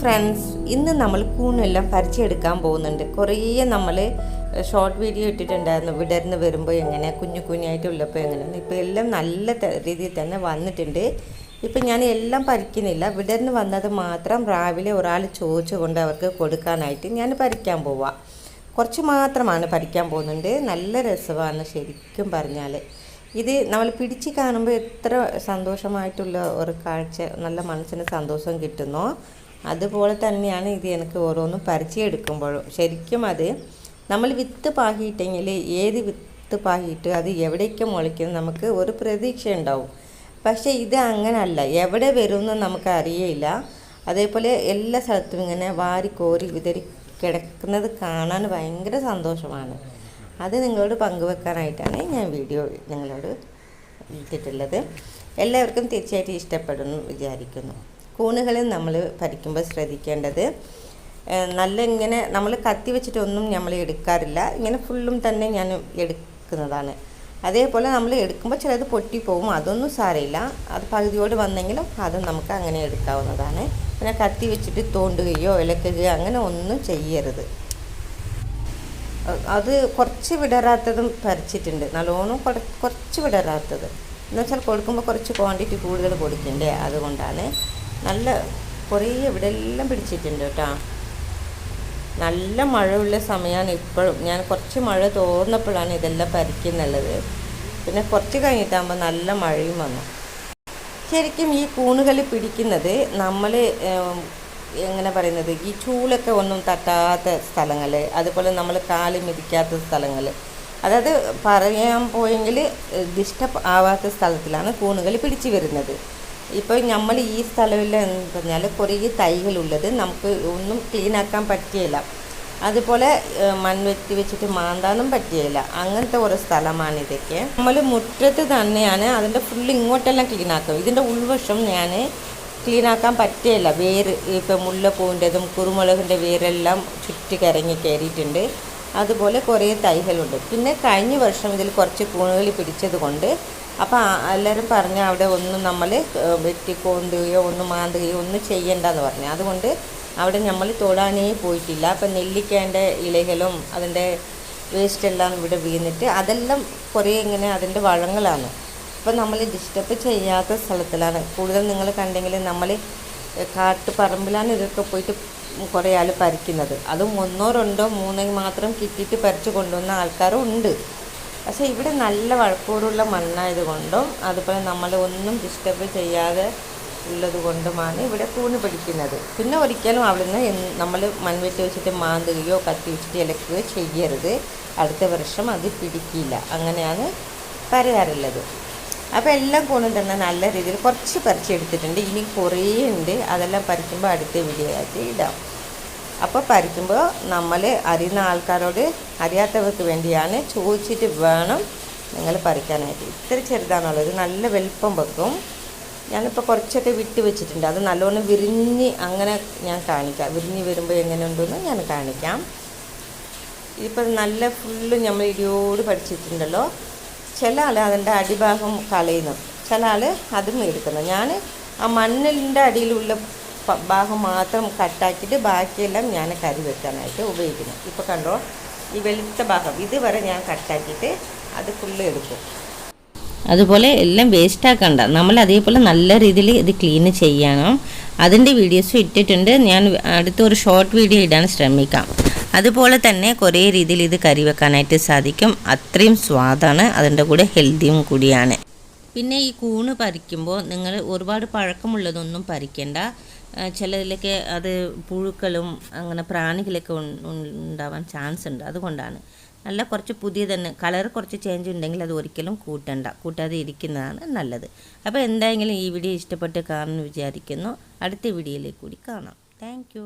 Friends ഇന്ന് നമ്മൾ കൂണെല്ലാം പറിച്ചെടുക്കാൻ പോകുന്നുണ്ട്. കുറേ നമ്മൾ ഷോർട്ട് വീഡിയോ ഇട്ടിട്ടുണ്ടായിരുന്നു. വിടർന്ന് വരുമ്പോൾ എങ്ങനെ കുഞ്ഞു കുഞ്ഞായിട്ടുള്ളപ്പോൾ എങ്ങനെയാണ് ഇപ്പോൾ എല്ലാം നല്ല രീതിയിൽ തന്നെ വന്നിട്ടുണ്ട്. ഇപ്പം ഞാൻ എല്ലാം പരിക്കുന്നില്ല വിടർന്ന് വന്നത് മാത്രം രാവിലെ ഒരാൾ ചോദിച്ചുകൊണ്ട് അവർക്ക് കൊടുക്കാനായിട്ട് ഞാൻ പരിക്കാൻ പോവാം. കുറച്ച് മാത്രമാണ് പറിക്കാൻ പോകുന്നുണ്ട്. നല്ല രസമാണ് ശരിക്കും പറഞ്ഞാൽ ഇത് നമ്മൾ പിടിച്ച് കാണുമ്പോൾ എത്ര സന്തോഷമായിട്ടുള്ള ഒരു കാഴ്ച നല്ല മനസ്സിന് സന്തോഷം കിട്ടുന്നോ. അതുപോലെ തന്നെയാണ് ഇത് എനിക്ക് ഓരോന്നും പരിചയമെടുക്കുമ്പോഴും. ശരിക്കും അത് നമ്മൾ വിത്ത് പാകിയിട്ടെങ്കിൽ ഏത് വിത്ത് പാകിയിട്ട് അത് എവിടേക്ക് മുളയ്ക്കും നമുക്ക് ഒരു പ്രതീക്ഷ ഉണ്ടാവും പക്ഷേ ഇത് അങ്ങനല്ല. എവിടെ വരുമെന്ന് നമുക്ക് അറിയില്ല അതേപോലെ എല്ലാ സ്ഥലത്തും ഇങ്ങനെ വാരി കോരി വിതറി കിടക്കുന്നത് കാണാൻ ഭയങ്കര സന്തോഷമാണ്. അത് നിങ്ങളോട് പങ്കുവെക്കാനായിട്ടാണ് ഞാൻ വീഡിയോ നിങ്ങളോട് ഇട്ടിട്ടുള്ളത്. എല്ലാവർക്കും തീർച്ചയായിട്ടും ഇഷ്ടപ്പെടുന്നു വിചാരിക്കുന്നു. കൂണുകളിൽ നമ്മൾ പരിക്കുമ്പോൾ ശ്രദ്ധിക്കേണ്ടത്. നല്ല ഇങ്ങനെ നമ്മൾ കത്തി വെച്ചിട്ടൊന്നും നമ്മൾ എടുക്കാറില്ല. ഇങ്ങനെ ഫുള്ളും തന്നെ ഞാൻ എടുക്കുന്നതാണ്. അതേപോലെ നമ്മൾ എടുക്കുമ്പോൾ ചിലത് പൊട്ടിപ്പോവും. അതൊന്നും സാരമില്ല. അത് പകുതിയോട് വന്നെങ്കിലും അത് നമുക്ക് അങ്ങനെ എടുക്കാവുന്നതാണ്. പിന്നെ കത്തി വെച്ചിട്ട് തോണ്ടുകയോ ഇളക്കുകയോ അങ്ങനെ ഒന്നും ചെയ്യരുത്. അത് കുറച്ച് വിടരാത്തതും പറിച്ചിട്ടുണ്ട്. നല്ലോണം കുറച്ച് വിടരാത്തത്. എന്നുവെച്ചാൽ കൊടുക്കുമ്പോൾ കുറച്ച് ക്വാണ്ടിറ്റി കൂടുതൽ കൊടുക്കണ്ടേ അതുകൊണ്ടാണ്. നല്ല കുറേ ഇവിടെ എല്ലാം പിടിച്ചിട്ടുണ്ട് കേട്ടോ. നല്ല മഴയുള്ള സമയമാണ് ഇപ്പോഴും. ഞാൻ കുറച്ച് മഴ തോർന്നപ്പോഴാണ് ഇതെല്ലാം പരിക്കുന്നുള്ളത് പിന്നെ കുറച്ച് കഴിഞ്ഞിട്ടാകുമ്പോൾ നല്ല മഴയും വന്നു. ശരിക്കും ഈ കൂണുകൾ പിടിക്കുന്നത് നമ്മൾ എങ്ങനെ പറയുന്നത്? ഈ ചൂലൊക്കെ ഒന്നും തട്ടാത്ത സ്ഥലങ്ങൾ അതുപോലെ നമ്മൾ കാൽ മിതിക്കാത്ത സ്ഥലങ്ങൾ. അതായത് പറയാൻ പോയെങ്കിൽ ഡിസ്റ്റർബ് ആവാത്ത സ്ഥലത്തിലാണ് കൂണുകൾ പിടിച്ചു വരുന്നത്. ഇപ്പോൾ നമ്മൾ ഈ സ്ഥലമില്ല എന്ന് പറഞ്ഞാൽ കുറേ തൈകളുള്ളത് നമുക്ക് ഒന്നും ക്ലീൻ ആക്കാൻ പറ്റിയില്ല അതുപോലെ മൺവെത്തി വെച്ചിട്ട് മാന്താനും പറ്റിയില്ല അങ്ങനത്തെ ഓരോ സ്ഥലമാണ് ഇതൊക്കെ. നമ്മൾ മുറ്റത്ത് തന്നെയാണ് അതിന്റെ ഫുള്ള് ഇങ്ങോട്ടെല്ലാം ക്ലീൻ ആക്കും ഇതിന്റെ ഉൾവശം ഞാൻ ക്ലീൻ ആക്കാൻ പറ്റിയില്ല വേര് ഇപ്പം മുല്ലപ്പൂവിന്റെതും കുരുമുളകിന്റെ വേരെല്ലാം ചുറ്റി കരങ്ങി കയറിയിട്ടുണ്ട് അതുപോലെ കുറേ തൈകളുണ്ട്. പിന്നെ കഴിഞ്ഞ വർഷം ഇതിൽ കുറച്ച് കൂണുകൾ പിടിച്ചത് കൊണ്ട് അപ്പോൾ എല്ലാവരും പറഞ്ഞു അവിടെ ഒന്നും നമ്മൾ വെട്ടിക്കൊണ്ടുകയോ ഒന്നും മാന്തുകയോ ഒന്നും ചെയ്യണ്ടെന്ന് പറഞ്ഞു. അതുകൊണ്ട് അവിടെ നമ്മൾ തൊടാനേ പോയിട്ടില്ല. അപ്പം നെല്ലിക്കേന്റെ ഇലകളും അതിന്റെ വേസ്റ്റ് എല്ലാം ഇവിടെ വീണിട്ട് അതെല്ലാം കുറേ ഇങ്ങനെ അതിന്റെ വഴങ്ങളാണ് അപ്പം നമ്മൾ ഡിസ്റ്റർബ് ചെയ്യാത്ത സ്ഥലത്തിലാണ്. കൂടുതൽ നിങ്ങൾ കണ്ടെങ്കിൽ നമ്മൾ കാട്ടുപറമ്പിലാണ് ഇതൊക്കെ പോയിട്ട് കുറേ ആൾ പറിക്കുന്നത്. അതും ഒന്നോ രണ്ടോ മൂന്നോ മാത്രം കിട്ടിയിട്ട് പറിച്ച് കൊണ്ടുവന്ന ആൾക്കാരും ഉണ്ട്. പക്ഷേ ഇവിടെ നല്ല വഴക്കോടുള്ള മണ്ണായത് കൊണ്ടും അതുപോലെ നമ്മൾ ഒന്നും ഡിസ്റ്റർബ് ചെയ്യാതെ ഉള്ളത് കൊണ്ടുമാണ് ഇവിടെ കൂണ് പിടിക്കുന്നത്. പിന്നെ ഒരിക്കലും അവിടുന്ന് നമ്മൾ മൺവെട്ടി വെച്ചിട്ട് മാന്തുകയോ കത്തി വെച്ചിട്ട് ഇലക്കുകയോ ചെയ്യരുത്. അടുത്ത വർഷം അത് പിടിക്കില്ല. അങ്ങനെയാണ് പറയാറുള്ളത്. അപ്പോൾ എല്ലാം കൂണും തന്നെ നല്ല രീതിയിൽ കുറച്ച് പറിച്ചെടുത്തിട്ടുണ്ട്. ഇനി കുറേ ഉണ്ട് അതെല്ലാം പറിക്കുമ്പോൾ അടുത്ത വീഡിയോ ആയിട്ട് ഇടാം. അപ്പോൾ പരിക്കുമ്പോൾ നമ്മൾ അറിയുന്ന ആൾക്കാരോട് അറിയാത്തവർക്ക് വേണ്ടിയാണ് ചോദിച്ചിട്ട് വേണം നിങ്ങൾ പറിക്കാനായിട്ട്. ഇത്ര ചെറുതാണുള്ളത് നല്ല വലിപ്പം വെക്കും. ഞാനിപ്പോൾ കുറച്ചൊക്കെ വിട്ട് വെച്ചിട്ടുണ്ട്. അത് നല്ലോണം വിരിഞ്ഞ് അങ്ങനെ ഞാൻ കാണിക്കാം. വിരിഞ്ഞ് വരുമ്പോൾ എങ്ങനെയുണ്ടെന്ന് ഞാൻ കാണിക്കാം. ഇപ്പം നല്ല ഫുള്ള് നമ്മൾ ഇടിയോട് പഠിച്ചിട്ടുണ്ടല്ലോ. ചില ആൾ അതിന്റെ അടിഭാഗം കളയുന്നു. ചില ആൾ അതും എടുക്കുന്നു. ഞാൻ ആ മണ്ണിന്റെ അടിയിലുള്ള ഭാഗം മാത്രം കട്ടാക്കിയിട്ട് ബാക്കിയെല്ലാം ഞാൻ കറി വെക്കാനായിട്ട് ഉപയോഗിക്കുന്നു. ഇപ്പോൾ കണ്ടോ? ഈ വെളുത്ത ഭാഗം ഇതുവരെ ഞാൻ കട്ടാക്കിയിട്ട് അത് ഫുള്ള് എടുക്കും. അതുപോലെ എല്ലാം വേസ്റ്റ് ആക്കണ്ട. നമ്മൾ അതേപോലെ നല്ല രീതിയിൽ ഇത് ക്ലീൻ ചെയ്യണം. അതിന്റെ വീഡിയോസും ഇട്ടിട്ടുണ്ട്. ഞാൻ അടുത്തൊരു ഷോർട്ട് വീഡിയോ ഇടാൻ ശ്രമിക്കാം. അതുപോലെ തന്നെ കുറേ രീതിയിൽ ഇത് കറി വെക്കാനായിട്ട് സാധിക്കും. അത്രയും സ്വാദാണ്. അതിന്റെ കൂടെ ഹെൽത്തിയും കൂടിയാണ്. പിന്നെ ഈ കൂണ് പരിക്കുമ്പോൾ നിങ്ങൾ ഒരുപാട് പഴക്കമുള്ളതൊന്നും പറിക്കേണ്ട. ആ, ചിലതിലൊക്കെ അത് പുഴുക്കളും അങ്ങനെ പ്രാണികളൊക്കെ ഉണ്ടാവാൻ ചാൻസ് ഉണ്ട്. അതുകൊണ്ടാണ്. നല്ല കുറച്ച് പുതിയ തന്നെ കളർ കുറച്ച് ചേഞ്ച് ഉണ്ടെങ്കിൽ അത് ഒരിക്കലും കൂട്ടണ്ട. കൂട്ടാതെ ഇരിക്കുന്നതാണ് നല്ലത്. അപ്പോൾ എന്തായെങ്കിലും ഈ വീഡിയോ ഇഷ്ടപ്പെട്ട് കാണുമെന്ന് വിചാരിക്കുന്നു. അടുത്ത വീഡിയോയിലേക്ക് കൂടി കാണാം. താങ്ക്